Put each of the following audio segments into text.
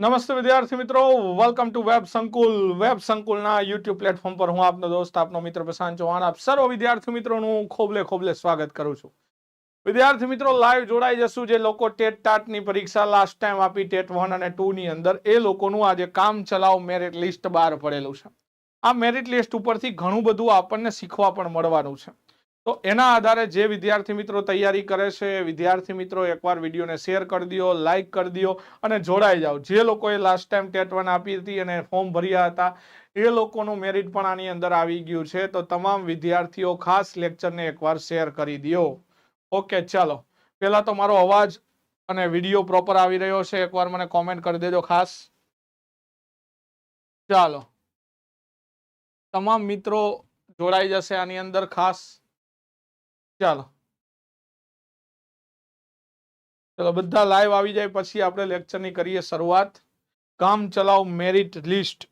નમસ્તે વિદ્યાર્થી મિત્રો welcome to web Sankul web સંકુલના YouTube platform પર હું આપનો દોસ્ત, આપનો મિત્ર પ્રશાંત ચૌહાણ, આપ સર્વ વિદ્યાર્થી મિત્રોનું ખોબલે ખોબલે સ્વાગત કરું છું. વિદ્યાર્થી મિત્રો લાઈવ જોડાઈ જશું જે લોકો ટેટ ટાટની પરીક્ષા લાસ્ટ ટાઈમ આપી, ટેટ વન અને ટુ ની અંદર. એ લોકોનું આજે કામ ચલાવ મેરિટ લિસ્ટ બહાર પડેલું છે. આ મેરિટ લિસ્ટ ઉપરથી ઘણું બધું આપણને શીખવા પણ મળવાનું છે. તો એના આધારે જે વિદ્યાર્થી મિત્રો તૈયારી કરે છે એ વિદ્યાર્થી મિત્રો એકવાર વિડીયોને શેર કરી દો લાઇક કરી દો અને જોડાઈ જાઓ. જે લોકોએ લાસ્ટ ટાઈમ ટેટ વન આપી હતી અને ફોર્મ ભર્યા હતા, એ લોકોનું મેરિટ પણ આની અંદર આવી ગયું છે. તો તમામ વિદ્યાર્થીઓ ખાસ લેક્ચરને એકવાર શેર કરી દો. ઓકે ચાલો. પહેલાં તો મારો અવાજ અને વીડિયો પ્રોપર આવી રહ્યો છે. એકવાર મને કોમેન્ટ કરી દેજો ખાસ. ચાલો. તમામ મિત્રો જોડાઈ જશે આની અંદર ખાસ. ચાલો. ચલો, બધા લાઈવ આવી જાય પછી આપણે લેક્ચરની કરીએ શરૂઆત. કામ ચલાવ મેરિટ લિસ્ટ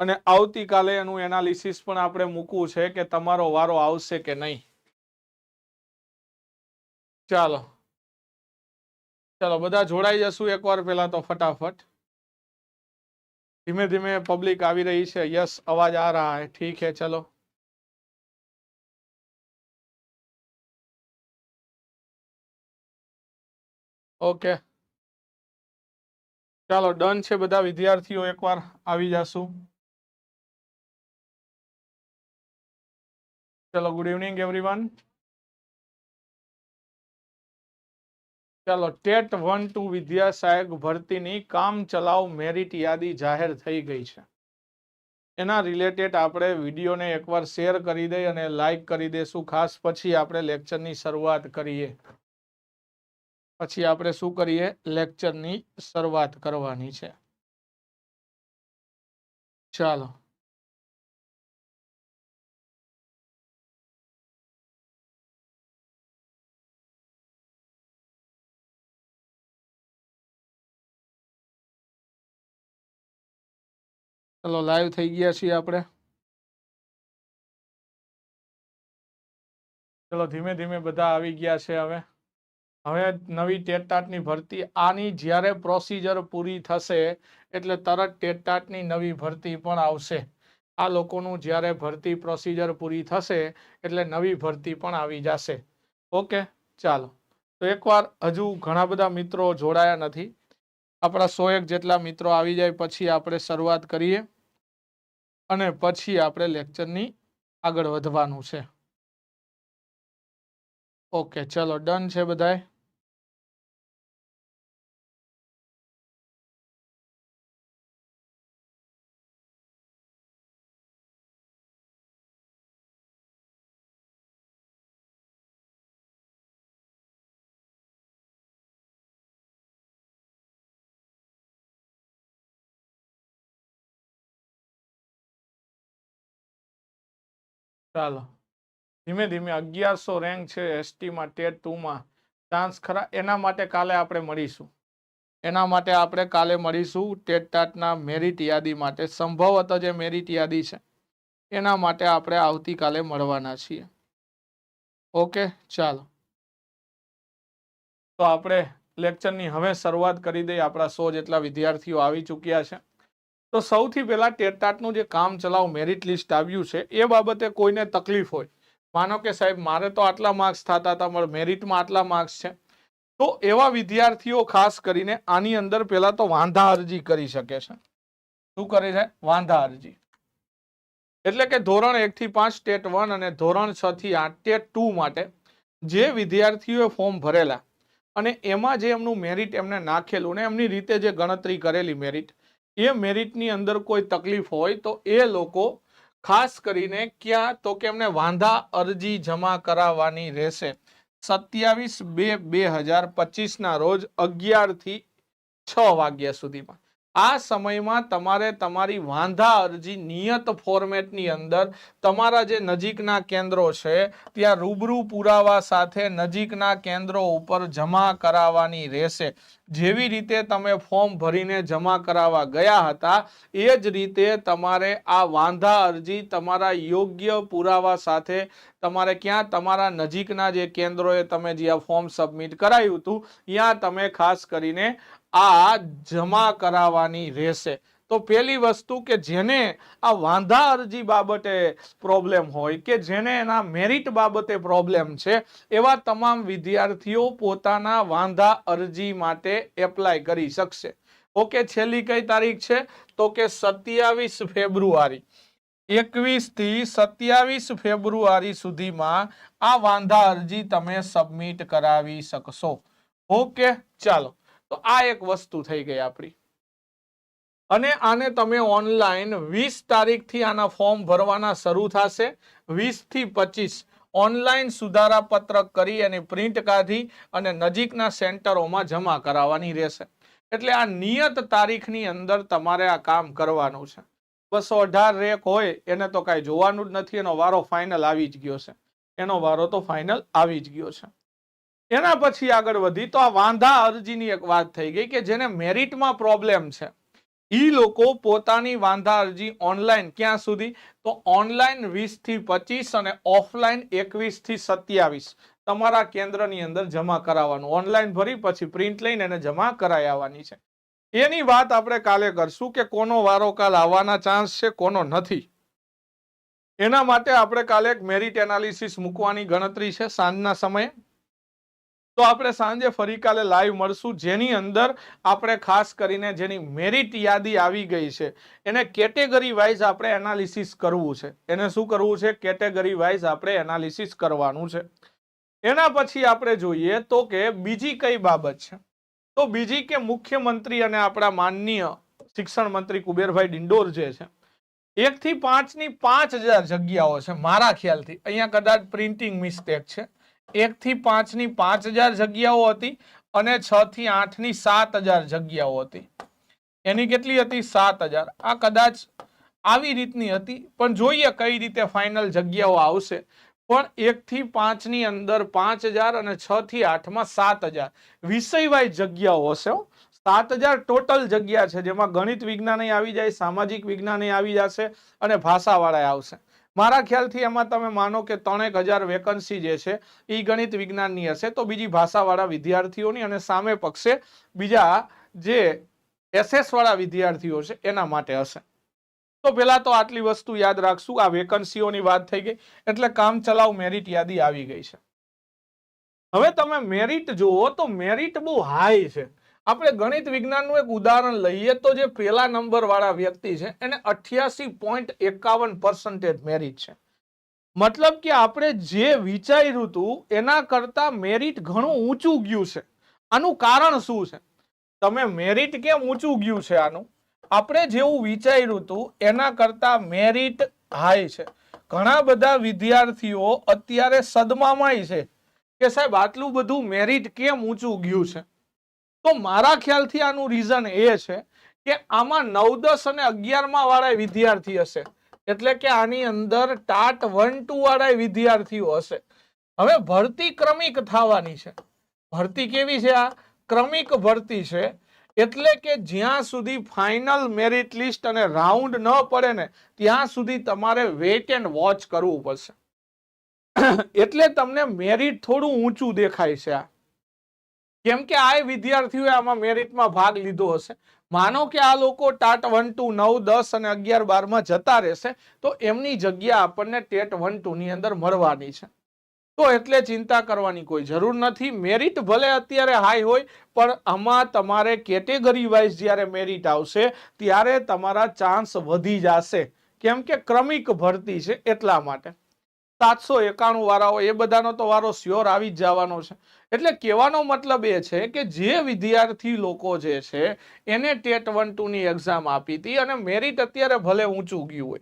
અને આવતીકાલે એનું એનાલિસિસ પણ આપણે મૂકવું છે કે તમારો વારો આવશે કે નહીં. ચાલો. ચાલો, બધા જોડાઈ જશું એકવાર પહેલા તો ફટાફટ. ધીમે ધીમે પબ્લિક આવી રહી છે. યસ અવાજ આ રહા હે ઠીક છે, ચલો. ઓકે. ચાલો, ડન છે બધા વિદ્યાર્થીઓ એકવાર આવી જાશું. ચલો ગુડ ઇવનિંગ એવરીવન ચાલો, ટેટ વન ટુ વિદ્યા સહાયક ભરતીની કામ ચલાવ મેરિટ યાદી જાહેર થઈ ગઈ છે. એના રિલેટેડ આપણે વિડીયોને એકવાર શેર કરી દઈ અને લાઈક કરી દઈશું ખાસ પછી આપણે લેક્ચરની શરૂઆત કરીએ. પછી આપણે શું કરીએ? લેક્ચરની શરૂઆત કરવાની છે. ચાલો. ચલો લાઈવ થઈ ગયા છીએ આપણે. ચલો, ધીમે ધીમે બધા આવી ગયા છે હવે. હવે નવી ટેટટાટની ભરતી, આની જ્યારે પ્રોસિજર પૂરી થશે, એટલે તરત ટેટટાટની નવી ભરતી પણ આવશે. આ લોકોનું જ્યારે ભરતી પ્રોસિજર પૂરી થશે, એટલે નવી ભરતી પણ આવી જશે. ઓકે, ચાલો. તો એકવાર હજુ ઘણા બધા મિત્રો જોડાયા નથી. આપણા સો એક જેટલા મિત્રો આવી જાય, પછી આપણે શરૂઆત કરીએ. અને પછી આપણે લેક્ચરની આગળ વધવાનું છે. ઓકે, ચલો, ડન છે બધાય. ચાલો. ધીમે ધીમે અગિયારસો રેન્ક છે એસટીમાં ટેટ ટુમાં ચાન્સ ખરા, એના માટે કાલે આપણે મળીશું. એના માટે આપણે કાલે મળીશું ટેટ ટાટના મેરિટ યાદી માટે. સંભવત જે મેરિટ યાદી છે. એના માટે આપણે આવતીકાલે મળવાના છીએ. ઓકે ચાલો. તો આપણે લેક્ચરની હવે શરૂઆત કરી દઈએ. આપણા સો જેટલા વિદ્યાર્થીઓ આવી ચૂક્યા છે. તો સૌથી પહેલાં ટેટાટનું જે કામ ચલાવ મેરિટ લિસ્ટ આવ્યું છે, એ બાબતે કોઈને તકલીફ હોય. માનો કે સાહેબ, મારે તો આટલા માર્ક્સ થતા હતા, મારે મેરિટમાં આટલા માર્ક્સ છે. તો એવા વિદ્યાર્થીઓ ખાસ કરીને આની અંદર પહેલાં તો વાંધા અરજી કરી શકે છે. શું કરે છે? વાંધા અરજી. એટલે કે ધોરણ એકથી પાંચ, ટેટ વન અને ધોરણ છ થી આઠ, ટેટ ટુ માટે જે વિદ્યાર્થીઓએ ફોર્મ ભરેલા અને એમાં જે એમનું મેરિટ એમને નાખેલું ને એમની રીતે જે ગણતરી કરેલી મેરિટ એ મેરિટની અંદર કોઈ તકલીફ હોય તો એ લોકો ખાસ કરીને ક્યાં? તો કે એમને વાંધા અરજી જમા કરાવવાની રહેશે. સત્યાવીસ બે બે હજાર પચીસના રોજ અગિયારથી છ વાગ્યા સુધીમાં. આ સમયમાં તમારે તમારી વાંધા અરજી નિયત ફોર્મેટની અંદર તમારા જે નજીકના કેન્દ્રો છે, ત્યાં રૂબરૂ પુરાવા સાથે નજીકના કેન્દ્રો ઉપર જમા કરાવવાની રહેશે. જેવી રીતે તમે ફોર્મ ભરીને જમા કરાવવા ગયા હતા, એ જ રીતે તમારે આ વાંધા અરજી તમારા યોગ્ય પુરાવા સાથે તમારે ક્યાં તમારા નજીકના જે કેન્દ્રોએ તમે જ્યાં ફોર્મ સબમિટ કરાયું હતું, ત્યાં તમે ખાસ કરીને આ જમા કરાવવાની રહેશે. તો પહેલી વસ્તુ કે જેને આ વાંધા અરજી બાબતે પ્રોબ્લેમ હોય કે જેને એના મેરિટ બાબતે પ્રોબ્લેમ છે, એવા તમામ વિદ્યાર્થીઓ પોતાના વાંધા અરજી માટે એપ્લાય કરી શકશે. ઓકે, છેલ્લી કઈ તારીખ છે? તો કે સત્યાવીસ ફેબ્રુઆરી. એકવીસથી સત્યાવીસ ફેબ્રુઆરી સુધીમાં આ વાંધા અરજી તમે સબમિટ કરાવી શકશો. ઓકે, ચાલો. તો આ એક વસ્તુ થઈ ગઈ આપણી. અને આને તમે ઓનલાઈન વીસ તારીખથી આના ફોર્મ ભરવાના શરૂ થશે. વીસથી પચીસ ઓનલાઈન સુધારા પત્રક કરી અને પ્રિન્ટ કાઢી અને નજીકના સેન્ટરોમાં જમા કરાવવાની રહેશે. એટલે આ નિયત તારીખની અંદર તમારે આ કામ કરવાનું છે. બસો અઢાર રેક હોય એને તો કાંઈ જોવાનું જ નથી, એનો વારો ફાઇનલ આવી જ ગયો છે. એનો વારો તો ફાઇનલ આવી જ ગયો છે. એના પછી આગળ વધી તો આ વાંધા અરજીની એક વાત થઈ ગઈ કે જેને મેરિટમાં પ્રોબ્લેમ છે, ઈ લોકો પોતાની વાંધા અરજી ઓનલાઈન ક્યાં સુધી? તો ઓનલાઈન વીસથી પચીસ અને ઓફલાઈન એકવીસથી સત્યાવીસ તમારા કેન્દ્રની અંદર જમા કરાવવાનું. ઓનલાઈન ભરી પછી પ્રિન્ટ લઈને એને જમા કરાઈ આવવાની છે. એની વાત આપણે કાલે કરશું કે કોનો વારો કાલ આવવાના ચાન્સ છે, કોનો નથી. એના માટે આપણે કાલે એક મેરિટ એનાલિસિસ મૂકવાની ગણતરી છે સાંજના સમયે. તો આપણે સાંજે ફરી કાલે લાઈવ મળશું. જેની અંદર આપણે ખાસ કરીને જેની મેરિટ યાદી આવી ગઈ છે, એને કેટેગરી વાઇઝ આપણે એનાલિસિસ કરવું છે. એને શું કરવું છે? કેટેગરી વાઇઝ આપણે એનાલિસિસ કરવાનું છે. એના પછી આપણે જોઈએ તો કે બીજી કઈ બાબત છે? તો બીજી કે મુખ્યમંત્રી અને આપણા માનનીય શિક્ષણ મંત્રી કુબેરભાઈ ડિંડોર જે છે, એક થી પાંચની પાંચ હજાર જગ્યાઓ છે, મારા ખ્યાલથી. અહીંયા કદાચ પ્રિન્ટિંગ મિસ્ટેક છે. એક થી પાંચ હજાર જગ્યાઓ હતી અને છ થી આઠની સાત હજાર જગ્યાઓ હતી. એની કેટલી હતી? સાત હજાર. આ કદાચ આવી રીતની હતી, પણ જોઈએ કઈ રીતે ફાઇનલ જગ્યાઓ આવશે. પણ એક થી પાંચની અંદર પાંચ હજાર અને છ થી આઠમાં સાત હજાર. વિષયવાય જગ્યાઓ હશે. સાત હજાર ટોટલ જગ્યા છે, જેમાં ગણિત વિજ્ઞાન આવી જાય, સામાજિક વિજ્ઞાન આવી જશે અને ભાષાવાળા આવશે. મારા ખ્યાલથી એમાં તમે માનો કે ત્રણેક હજાર વેકન્સી જે છે એ ગણિત વિજ્ઞાનની હશે. તો બીજી ભાષાવાળા વિદ્યાર્થીઓની અને સામે પક્ષે બીજા જે એસએસવાળા વિદ્યાર્થીઓ છે, એના માટે હશે. તો પહેલાં તો આટલી વસ્તુ યાદ રાખશું. આ વેકન્સીઓની વાત થઈ ગઈ. એટલે કામ ચલાવ મેરિટ યાદી આવી ગઈ છે. હવે તમે મેરિટ જુઓ તો મેરિટ બહુ હાઈ છે. આપણે ગણિત વિજ્ઞાનનું એક ઉદાહરણ લઈએ તો જે પહેલા નંબર વાળા વ્યક્તિ છે, એને અઠ્યાસી પોઈન્ટ એકાવન પર્સન્ટેજ મેરિટ છે. મતલબ કે આપણે જે વિચાર્યું હતું, એના કરતા મેરિટ ઘણું ઊંચું ગયું છે. આનું કારણ શું છે? તમે મેરિટ કેમ ઊંચું ગયું છે આનું? આપણે જેવું વિચાર્યું હતું, એના કરતા મેરિટ હાઈ છે. ઘણા બધા વિદ્યાર્થીઓ અત્યારે સદમામાંય છે કે સાહેબ, આટલું બધું મેરિટ કેમ ઊંચું ગયું છે? તો મારા ખ્યાલથી આનું રીઝન એ છે કે આમાં નવ દસ અને અગિયારમાં વાળા વિદ્યાર્થી હશે. એટલે કે આની અંદર ટાટ વન ટુ વાળા વિદ્યાર્થીઓ હશે. હવે ભરતી ક્રમિક થવાની છે. ભરતી કેવી છે આ? ક્રમિક ભરતી છે. એટલે કે જ્યાં સુધી ફાઇનલ મેરિટ લિસ્ટ અને રાઉન્ડ ન પડે ને, ત્યાં સુધી તમારે વેટ એન્ડ વોચ કરવું પડશે. એટલે તમને મેરિટ થોડું ઊંચું દેખાય છે આ. કેમ કે આ વિદ્યાર્થીઓએ આમાં મેરિટમાં ભાગ લીધો હશે. માનો કે આ લોકો ટાટ વન ટુ નવ દસ અને અગિયાર બારમાં જતા રહેશે, તો એમની જગ્યા આપણને ટેટ વન ટુની અંદર મળવાની છે. તો એટલે ચિંતા કરવાની કોઈ જરૂર નથી. મેરિટ ભલે અત્યારે હાઈ હોય, પણ આમાં તમારે કેટેગરી વાઇઝ જ્યારે મેરિટ આવશે, ત્યારે તમારા ચાન્સ વધી જશે. કેમ કે ક્રમિક ભરતી છે એટલા માટે. સાતસો એકાણું વાળાઓ, એ બધાનો તો વારો સ્યોર આવી જ જવાનો છે. એટલે કહેવાનો મતલબ એ છે કે જે વિદ્યાર્થી લોકો જે છે, એને ટેટ વન ટુ ની એક્ઝામ આપી હતી અને મેરિટ અત્યારે ભલે ઊંચું ગયું હોય.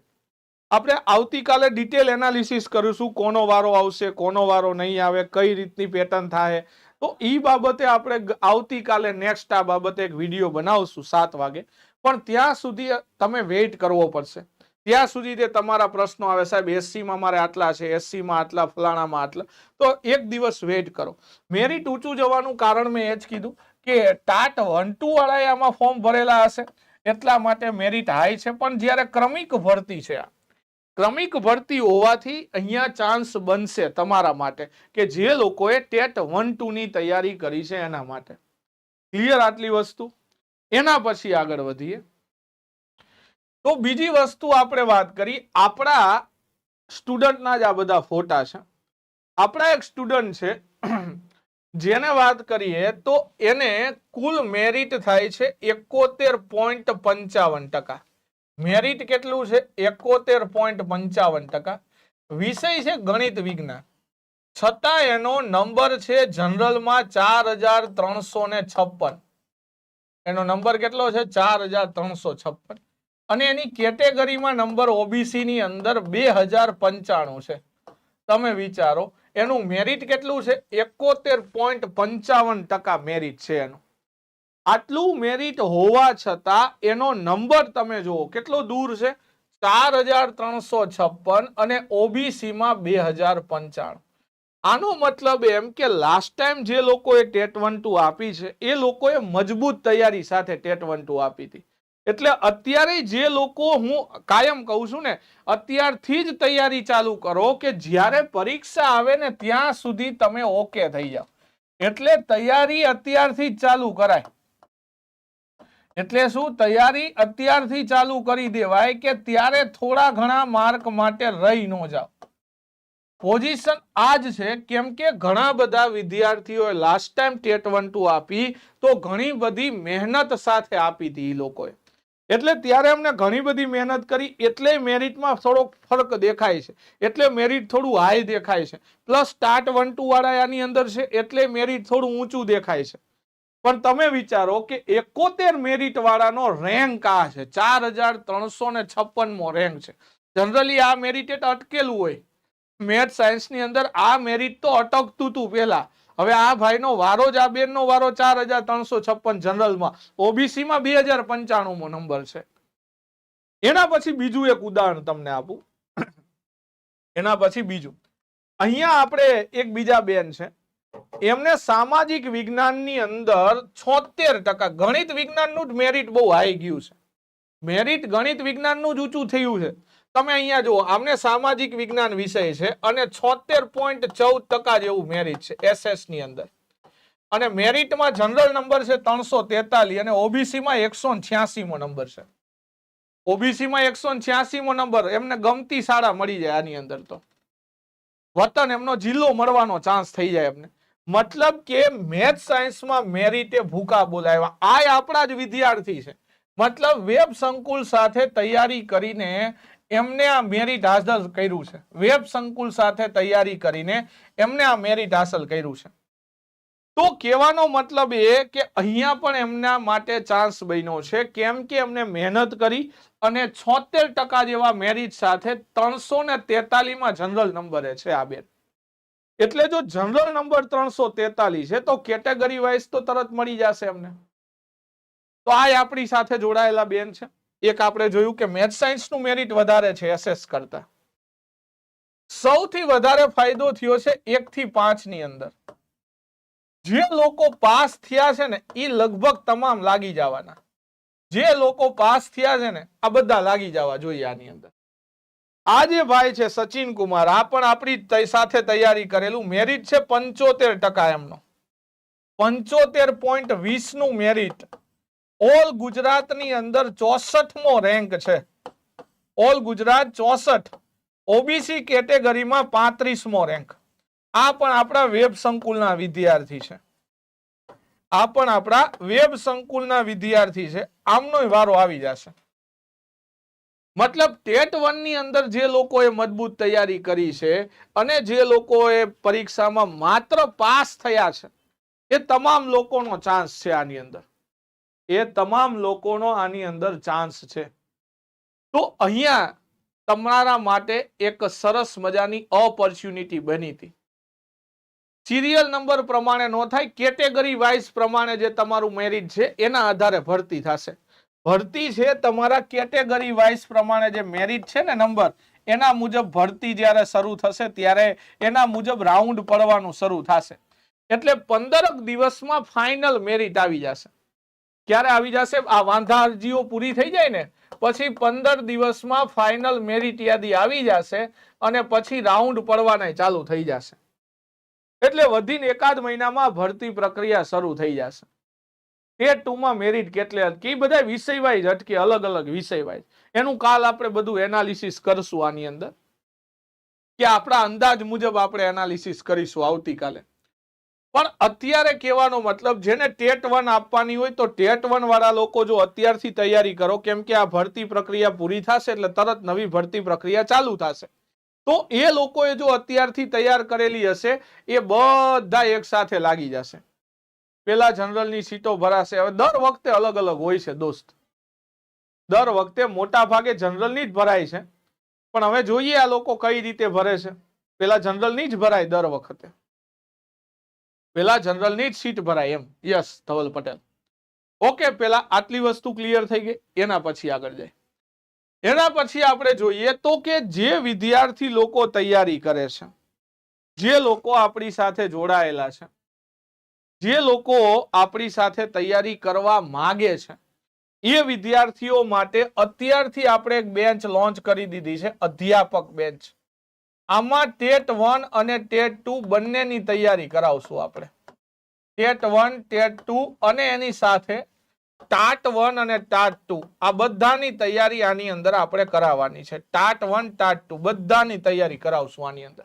આપણે આવતીકાલે ડિટેલ એનાલિસિસ કરીશું, કોનો વારો આવશે, કોનો વારો નહીં આવે, કઈ રીતની પેટર્ન થાય. તો એ બાબતે આપણે આવતીકાલે નેક્સ્ટ આ બાબતે એક વીડિયો બનાવશું સાત વાગે. પણ ત્યાં સુધી તમે વેઇટ કરવો પડશે. ત્યાં સુધી તે તમારા પ્રશ્નો આવે સાહેબ, એસસીમાં મારે આટલા છે, એસસીમાં આટલા, ફલાણામાં આટલા, તો એક દિવસ વેઇટ કરો. મેરિટ ઊંચું જવાનું કારણ મેં એ જ કીધું કે ટાટ વન ટુ વાળાએ આમાં ફોર્મ ભરેલા હશે, એટલા માટે મેરિટ હાઈ છે, પણ જ્યારે ક્રમિક ભરતી છે આ, ક્રમિક ભરતી હોવાથી અહીંયા ચાન્સ બનશે તમારા માટે કે જે લોકોએ ટેટ વન ટુની તૈયારી કરી છે એના માટે. ક્લિયર આટલી વસ્તુ? એના પછી આગળ વધીએ. તો બીજી વસ્તુ આપણે વાત કરી, આપણા સ્ટુડન્ટના જ આ બધા ફોટા છે. આપણા એક સ્ટુડન્ટ છે, જેને વાત કરીએ તો એને કુલ મેરિટ થાય છે એકોતેર પોઈન્ટ પંચાવન ટકા. મેરિટ કેટલું છે? એકોતેર પોઈન્ટ પંચાવન ટકા. વિષય છે ગણિત વિજ્ઞાન. છતાં એનો નંબર છે જનરલમાં ચાર હજાર ત્રણસો ને છપ્પન. એનો નંબર કેટલો છે? ચાર હજાર ત્રણસો છપ્પન. અને એની કેટેગરીમાં નંબર ઓબીસી ની અંદર બે હજાર પંચાણું છે. તમે વિચારો, એનું મેરિટ કેટલું છે? એકોતેર પોઈન્ટ પંચાવન ટકા મેરિટ છે એનું. આટલું મેરિટ હોવા છતાં એનો નંબર તમે જુઓ, કેટલો દૂર છે? ચાર હજાર ત્રણસો છપ્પન અને ઓબીસીમાં બે હજાર પંચાણું. આનો મતલબ એમ કે લાસ્ટ ટાઈમ જે લોકોએ ટેટ વન ટુ આપી છે, એ લોકોએ મજબૂત તૈયારી સાથે ટેટ વન ટુ આપી હતી. એટલે અત્યારે જે લોકો હું કાયમ કહું છું ને, અત્યારથી જ તૈયારી ચાલુ કરો કે જ્યારે પરીક્ષા આવે ને ત્યાં સુધી તમે ઓકે થઈ જાઓ. એટલે તૈયારી અત્યારથી જ ચાલુ કરાય. એટલે શું? તૈયારી અત્યારથી ચાલુ કરી દેવાય કે ત્યારે થોડા ઘણા માર્ક માટે રહી ન જાઓ. પોઝિશન આ જ છે, કેમ કે ઘણા બધા વિદ્યાર્થીઓએ last time TET one two આપી તો ઘણી બધી મહેનત સાથે આપી હતી એ લોકોએ. એટલે ત્યારે અમને ઘણી બધી મહેનત કરી, એટલે મેરિટમાં થોડોક ફરક દેખાય છે. એટલે મેરિટ થોડું હાઈ દેખાય છે. પ્લસ સ્ટાર્ટ વન ટુ વાળા આની અંદર છે, એટલે મેરિટ થોડું ઊંચું દેખાય છે. પણ તમે વિચારો કે એકોતેર મેરિટ વાળાનો રેન્ક આ છે. ચાર હજાર ત્રણસો ને છપ્પનમો રેન્ક છે. જનરલી આ મેરિટેટ અટકેલું હોય. મેથ સાયન્સની અંદર આ મેરિટ તો અટકતું હતું પેલા હવે આ ભાઈનો વારો જ, આ બેનનો વારો ચાર હજાર ત્રણસો છપ્પન જનરલમાં. ઓબીસીમાં બે હજાર પંચાણુંમો નંબર છે. એના પછી બીજું એક ઉદાહરણ તમને આપું. એના પછી બીજું. અહીંયા આપણે એક બીજા બેન છે. એમને સામાજિક વિજ્ઞાનની અંદર છોતેર ટકા, ગણિત વિજ્ઞાનનું જ મેરિટ બહુ હાઈ ગયું છે. મેરિટ ગણિત વિજ્ઞાનનું જ ઊંચું થયું છે. તમે અહીંયા જુઓ, આમને સામાજિક વિજ્ઞાન વિષય છે અને છોતેર પોઈન્ટ ચૌદ ટકા જેવું મેરિટ છે એસએસની અંદર. અને મેરિટમાં જનરલ નંબર છે ત્રણસો તેતાલીસ અને ઓબીસીમાં એકસો છ્યાસી મો નંબર છે. ઓબીસીમાં એકસો છ્યાસી મો નંબર એમને ગમતી શાળા મળી જાય આની અંદર તો. વતન એમનો જિલ્લો મળવાનો ચાન્સ થઈ જાય એમને. મતલબ કે મેથ સાયન્સમાં મેરિટે ભૂકા બોલાવ્યા. આ આપણા જ વિદ્યાર્થી છે. મતલબ વેબ સંકુલ સાથે તૈયારી કરીને એમને આ મેરિટ હાંસલ કર્યું છે. વેબ સંકુલ સાથે તૈયારી કરીને એમને આ મેરિટ હાંસલ કર્યું છે. તો કહેવાનો મતલબ એ કે અહીંયા પણ એમના માટે ચાન્સ બન્યો છે. કેમ કે એમને મહેનત કરી અને છોતેર ટકા જેવા મેરિટ સાથે ત્રણસો ને તેતાલીમાં જનરલ નંબરે છે આ બેન. એટલે જો જનરલ નંબર ત્રણસો તેતાલીસ છે, તો કેટેગરી વાઇઝ તો તરત મળી જશે એમને. તો આ આપણી સાથે જોડાયેલા બેન છે. એક આપણે જોયું કે મેથ સાયન્સનું મેરિટ વધારે છે એસએસ કરતા. સૌથી વધારે ફાયદો થયો છે એક થી પાંચની અંદર. જે લોકો પાસ થયા છે ને એ લગભગ તમામ લાગી જવાના. જે લોકો પાસ થયા છે ને, આ બધા લાગી જવા જોઈએ આની અંદર. આ જે ભાઈ છે સચિન કુમાર, આ પણ આપણી સાથે તૈયારી કરેલું. મેરિટ છે પંચોતેર ટકા એમનો. પંચોતેર પોઈન્ટ વીસનું મેરિટ ઓલ ગુજરાતની અંદર ચોસઠમો રેન્ક છે. ઓલ ગુજરાત ચોસઠ, ઓબીસી કેટેગરીમાં પાંત્રીસમો રેન્ક આ પણ આપણા વેબ સંકુલના વિદ્યાર્થી છે. આ પણ આપણા વેબ સંકુલના વિદ્યાર્થી છે. આમનો વારો આવી જશે. મતલબ ટેટ વનની અંદર જે લોકોએ મજબૂત તૈયારી કરી છે અને જે લોકોએ પરીક્ષામાં માત્ર પાસ થયા છે, એ તમામ લોકોનો ચાન્સ છે આની અંદર. એ તમામ લોકોનો આની અંદર ચાન્સ છે. તો અહીંયા તમારા માટે એક સરસ મજાની ઓપોર્ચ્યુનિટી બની હતી. સિરિયલ નંબર પ્રમાણે નો થાય કેટેગરી વાઇઝ પ્રમાણે જે તમારું મેરિટ છે, એના આધારે ભરતી થશે. ભરતી છે તમારા કેટેગરી વાઇઝ પ્રમાણે જે મેરિટ છે ને નંબર એના મુજબ ભરતી જ્યારે શરૂ થશે ત્યારે એના મુજબ રાઉન્ડ પડવાનું શરૂ થશે. એટલે પંદરક દિવસમાં ફાઇનલ મેરિટ આવી જશે. ક્યારે આવી જશે. આ વાંધા અરજીઓ પૂરી થઈ જાય ને, પછી પંદર દિવસમાં ફાઇનલ મેરિટ યાદી આવી જશે અને પછી રાઉન્ડ પડવાના ચાલુ થઈ જશે. એટલે વધીને એકાદ મહિનામાં ભરતી પ્રક્રિયા શરૂ થઈ જશે. ટેટ ટુમાં મેરિટ કેટલે અટકી બધા વિષય વાઇઝ અટકે, અલગ અલગ વિષય વાઇઝ એનું કાલ આપણે બધું એનાલિસિસ કરશું આની અંદર. કે આપણા અંદાજ મુજબ આપણે એનાલિસિસ કરીશું આવતીકાલે. પણ અત્યારે કહેવાનો મતલબ, જેને ટેટ વન આપવાની હોય તો ટેટ વન વાળા લોકો જો અત્યારથી તૈયારી કરો, કેમ કે આ ભરતી પ્રક્રિયા પૂરી થશે એટલે તરત નવી ભરતી પ્રક્રિયા ચાલુ થશે. તો એ લોકોએ જો અત્યારથી તૈયાર કરેલી હશે, એ બધા એક સાથે લાગી જશે. પેલા જનરલની સીટો ભરાશે. હવે દર વખતે અલગ અલગ હોય છે દોસ્ત. દર વખતે મોટા ભાગે જનરલની જ ભરાય છે. પણ હવે જોઈએ આ લોકો કઈ રીતે ભરે છે. પેલા જનરલની જ ભરાય દર વખતે. પેલા જનરલની જ સીટ ભરાય એમ. યસ, ધવલ પટેલ. ઓકે, પેલા આટલી વસ્તુ ક્લિયર થઈ ગઈ. એના પછી આગળ જાય. એના પછી આપણે જોઈએ તો કે જે વિદ્યાર્થી લોકો તૈયારી કરે છે, જે લોકો આપણી સાથે જોડાયેલા છે, જે લોકો આપણી સાથે તૈયારી કરવા માગે છે, એ વિદ્યાર્થીઓ માટે અત્યારથી આપણે એક બેન્ચ લોન્ચ કરી દીધી છે, અધ્યાપક બેન્ચ. આમાં ટેટ વન અને ટેટ ટુ બંનેની તૈયારી કરાવશું આપણે. ટેટ વન, ટેટ ટુ અને એની સાથે ટાટ વન અને ટાટ ટુ. આ બધાની તૈયારી આની અંદર આપણે કરાવવાની છે. ટાટ વન, ટાટ ટુ બધાની તૈયારી કરાવશું આની અંદર.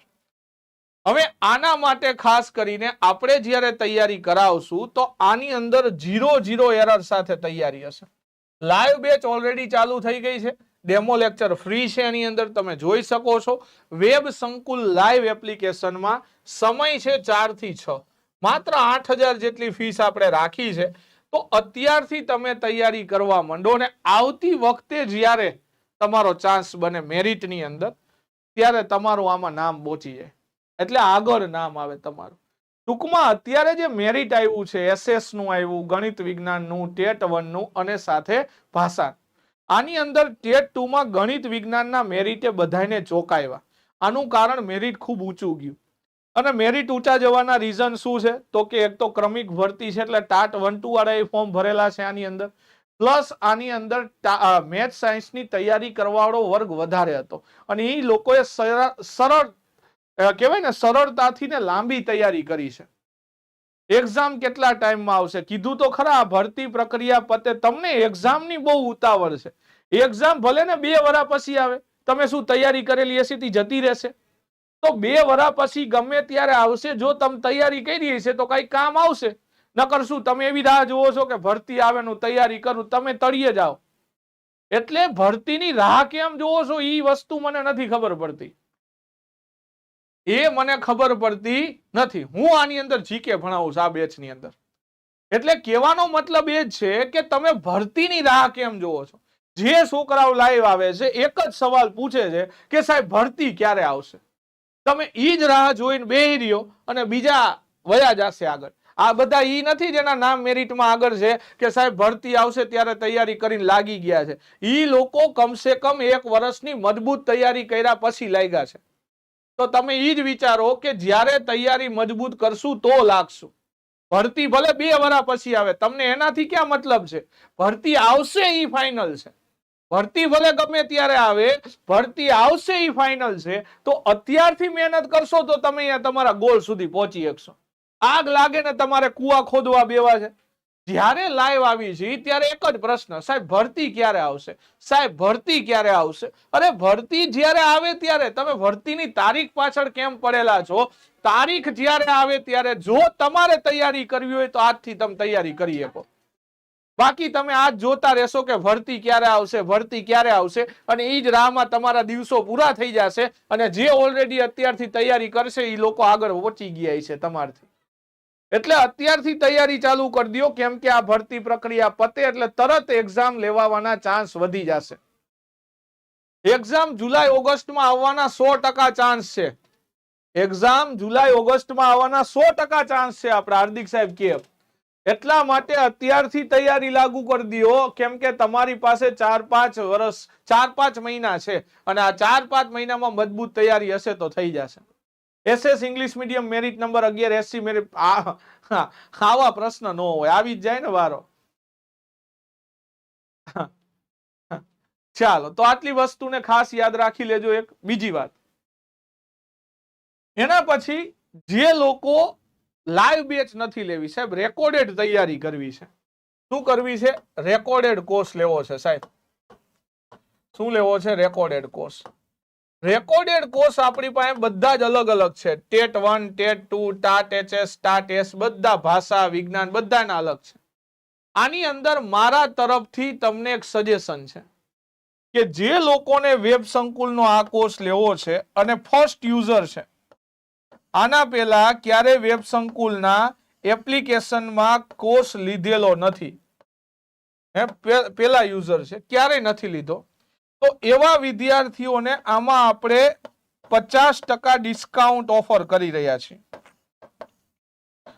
હવે આના માટે ખાસ કરીને આપણે જ્યારે તૈયારી કરાવશું તો આની અંદર જીરો જીરો એરર સાથે તૈયારી હશે. લાઈવ બેચ ઓલરેડી ચાલુ થઈ ગઈ છે. ડેમો લેક્ચર ફ્રી છે એની અંદર તમે જોઈ શકો છો. વેબ સંકુલ લાઈવ એપ્લિકેશનમાં સમય છે ચારથી છ. માત્ર આઠ હજાર જેટલી ફીસ આપણે રાખી છે. તો અત્યારથી તમે તૈયારી કરવા માંડો અને આવતી વખતે જ્યારે તમારો ચાન્સ બને મેરિટની અંદર, ત્યારે તમારું આમાં નામ બોચી જાય. એટલે આગળ નામ આવે તમારું. ટૂંકમાં અત્યારે જે મેરિટ આવ્યું છે એસએસનું આવ્યું, ગણિત વિજ્ઞાનનું, ટેટ વનનું અને સાથે ભાષા. આની અંદર ટેટ ટુ માં ગણિત વિજ્ઞાનના મેરિટે બધાને ચોંકાવ્યા. આનું કારણ મેરિટ ખૂબ ઊંચું ગયું. અને મેરિટ ઊંચા જવાના રીઝન શું છે? તો કે એક તો ક્રમિક ભરતી છે એટલે ટાટ વન ટુ વાળા એ ફોર્મ ભરેલા છે આની અંદર. પ્લસ આની અંદર મેથ સાયન્સની તૈયારી કરવાવાળો વર્ગ વધારે હતો. અને એ લોકોએ સર- સરળ કહેવાય ને સરળતાથી ને લાંબી તૈયારી કરી છે. એક્ઝામ કેટલા ટાઈમમાં આવશે? કીધું તો ખરા, ભરતી પ્રક્રિયા પતે. તમને એક્ઝામની બહુ ઉતાવળ છે. એક્ઝામ ભલે ને બે વરા પછી આવે. તમે શું તૈયારી કરેલી હશે તે જતી રહેશે? તો બે વરા પછી ગમે ત્યારે આવશે. જો તમે તૈયારી કરી હશે તો કઈ કામ આવશે. નકર શું, તમે એવી રાહ જુઓ છો કે ભરતી આવે ને તૈયારી કરું, તમે તળીએ જાઓ. એટલે ભરતીની રાહ કેમ જુઓ છો? એ વસ્તુ મને નથી ખબર પડતી. એ મને ખબર પડતી નથી. હું આની અંદર જીકે ભણાવું છું, આ બેચની અંદર. એટલે કહેવાનો મતલબ એ જ છે કે તમે ભરતીની રાહ કેમ જોવો છો? જે છોકરાઓ લાઈવ આવે છે, એક જ સવાલ પૂછે છે કે સાહેબ, ભરતી ક્યારે આવશે? તમે એ જ રાહ જોઈને બેહી રહ્યો અને બીજા વયા જશે આગળ. આ બધા ઈ નથી જેના નામ મેરિટમાં આગળ છે કે સાહેબ, ભરતી આવશે ત્યારે તૈયારી કરીને લાગી ગયા છે. ઈ લોકો કમસે કમ એક વર્ષની મજબૂત તૈયારી કર્યા પછી લાગ્યા છે. તો તમે એ જ વિચારો કે જ્યારે તૈયારી મજબૂત કરશું તો લાગશું. ભરતી ભલે બે વરા પછી આવે, તમને એનાથી ક્યાં મતલબ છે? ભરતી આવશે ઈ ફાઇનલ છે. ભરતી ભલે ગમે ત્યારે આવે, ભરતી આવશે ઈ ફાઇનલ છે, તો અત્યારથી મહેનત કરશો તો તમે અહીંયા તમારા ગોલ સુધી પહોંચી શકશો. આગ લાગે ને તમારે કુવા ખોદવા બેવા છે. જ્યારે લાઈવ આવી છે ત્યારે એક જ પ્રશ્ન, સાહેબ, ભરતી ક્યારે આવશે? સાહેબ, ભરતી ક્યારે આવશે? અરે, ભરતી જ્યારે આવે ત્યારે તમે ભરતીની તારીખ પાછળ કેમ પડેલા છો? તારીખ જ્યારે આવે ત્યારે જો તમારે તૈયારી કરવી હોય તો આજથી તમે તૈયારી કરી શકો. બાકી તમે આજ જોતા રહેશો કે ભરતી ક્યારે આવશે, ભરતી ક્યારે આવશે, અને એ જ રાહમાં તમારા દિવસો પૂરા થઈ જશે, અને જે ઓલરેડી અત્યારથી તૈયારી કરશે એ લોકો આગળ પહોંચી ગયા છે તમારથી. એટલે અત્યારથી તૈયારી ચાલુ કરી દો કેમ કે આ ભરતી પ્રક્રિયા પતે એટલે તરત એક્ઝામ લેવાના ચાન્સ વધી જશે. એક્ઝામ જુલાઈ ઓગસ્ટમાં આવવાના સો ચાન્સ છે. એક્ઝામ જુલાઈ ઓગસ્ટમાં આવવાના સો ચાન્સ છે આપણા હાર્દિક સાહેબ કે. એટલા માટે અત્યારથી તૈયારી લાગુ કરી દો કેમ કે તમારી પાસે ચાર પાંચ વર્ષ ચાર પાંચ મહિના છે. અને આ ચાર પાંચ મહિનામાં મજબૂત તૈયારી હશે તો થઈ જશે. SS English medium merit number અગિયાર એસસી મેરિટ આ- હા, આવા પ્રશ્ન ન હોય આવી જ જાય ને વારો ચાલો તો આટલી વસ્તુને ખાસ યાદ રાખી લેજો એક બીજી વાત એના પછી જે લોકો લાઈવ બેચ નથી લેવી સાહેબ રેકોર્ડેડ તૈયારી કરવી છે શું કરવી છે રેકોર્ડેડ કોર્સ લેવો છે સાહેબ શું લેવો છે રેકોર્ડેડ કોર્સ રેકોર્ડેડ કોર્સ આપણી પાસે બધા જ અલગ અલગ છે. TET one TET two TAT HS TAT S બધા ભાષા, વિજ્ઞાન બધાના અલગ છે. આની અંદર મારા તરફથી તમને એક સજેશન છે કે જે લોકોને વેબ સંકુલનો આ કોર્સ લેવો છે અને ફર્સ્ટ યુઝર છે, આના પહેલા ક્યારે વેબ સંકુલના એપ્લિકેશનમાં કોર્સ લીધેલો નથી. હે પેલા યુઝર છે ક્યારેય નથી લીધો? તો એવા વિદ્યાર્થીઓને આમાં આપણે પચાસ ટકા ડિસ્કાઉન્ટ ઓફર કરી રહ્યા છીએ.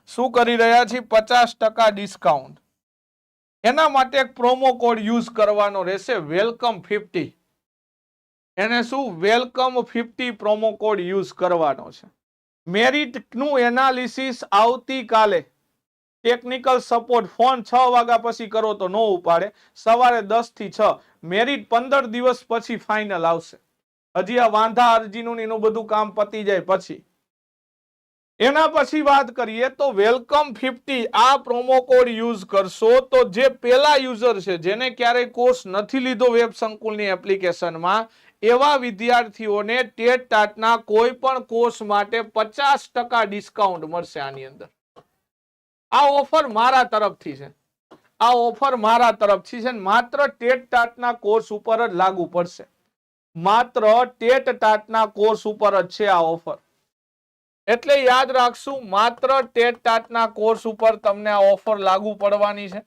શું કરી રહ્યા છીએ? પચાસ ટકા ડિસ્કાઉન્ટ. એના માટે એક પ્રોમો કોડ યુઝ કરવાનો રહેશે, વેલકમ ફિફ્ટી. એને શું? Welcome fifty promo code use કરવાનો છે. મેરિટનું એનાલિસિસ આવતીકાલે. ટેકનિકલ સપોર્ટ ફોન છ વાગ્યા પછી કરો તો ન ઉપાડે. સવારે દસથી છ. મેરિટ પંદર દિવસ પછી ફાઇનલ આવશે. હજી આ વાંધા અરજીનું એનું બધું કામ પતી જાય પછી. એના પછી વાત કરીએ તો વેલકમ ફિફ્ટી આ પ્રોમો કોડ યુઝ કરશો તો જે પેલા યુઝર છે, જેને ક્યારેય કોર્સ નથી લીધો વેબ સંકુલની એપ્લિકેશનમાં એવા વિદ્યાર્થીઓને ટેટ ટાટના કોઈ પણ કોર્સ માટે પચાસ ટકા ડિસ્કાઉન્ટ મળશે આની અંદર. આ ઓફર મારા તરફથી છે. આ ઓફર મારા તરફથી છે માત્ર ટેટ ટાટના કોર્સ ઉપર જ લાગુ પડશે. માત્ર ટેટ ટાટના કોર્સ ઉપર જ છે આ ઓફર એટલે યાદ રાખશું, માત્ર ટેટ ટાટના કોર્સ ઉપર તમને આ ઓફર લાગુ પડવાની છે.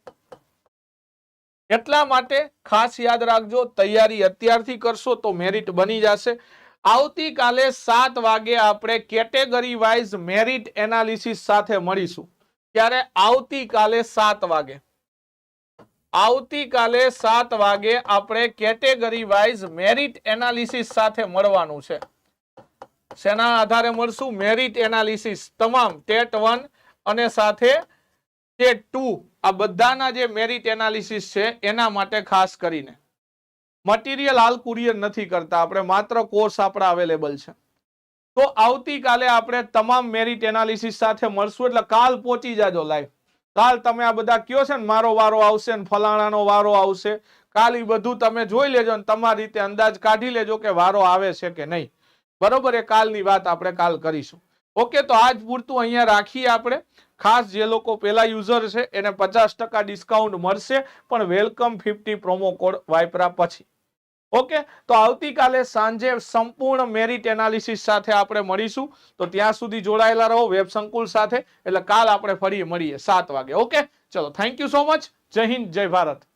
એટલા માટે ખાસ યાદ રાખજો, તૈયારી અત્યારથી કરશો તો મેરિટ બની જશે. આવતીકાલે સાત વાગે આપણે કેટેગરી વાઇઝ મેરિટ એનાલિસિસ સાથે મળીશું. ત્યારે આવતીકાલે સાત વાગે. આવતીકાલે સાત વાગે આપણે કેટેગરી વાઇઝ મેરિટ એનાલિસિસ સાથે મળવાનું છે. શેના આધારે મળશું? Merit analysis. તમામ ટેટ વન અને સાથે ટેટ ટુ. આ બધાના જે મેરિટ એનાલિસિસ છે, એના માટે ખાસ કરીને. મટીરિયલ હાલ કુરિયર નથી કરતા. આપણે માત્ર કોર્સ આપણા અવેલેબલ છે. તો આવતીકાલે આપણે તમામ મેરિટ એનાલિસિસ સાથે મળશું. એટલે કાલ પહોંચી જાજો લાઈવ કાલ તમે આ બધા કયો છે ને, મારો વારો આવશે ને, ફલાણાનો વારો આવશે. કાલ એ બધું તમે જોઈ લેજો ને, તમારી રીતે અંદાજ કાઢી લેજો કે વારો આવે છે કે નહીં. બરોબર એ કાલની વાત આપણે કાલ કરીશું. ઓકે, તો આજ પૂરતું અહીંયા રાખીએ આપણે. ખાસ જે લોકો પેલા યુઝર છે, એને પચાસ ડિસ્કાઉન્ટ મળશે. પણ વેલકમ ફિફ્ટી પ્રોમો કોડ વાપરા પછી. ઓકે? તો આવતીકાલે સાંજે સંપૂર્ણ મેરિટ એનાલિસિસ સાથે આપણે મળીશું. તો ત્યાં સુધી જોડાયેલા રહો, વેબ સંકુલ સાથે. એટલે કાલ આપણે ફરી મળીએ સાત વાગે. ઓકે? ચલો થેન્ક યુ સો મચ જય હિન્દ, જય ભારત.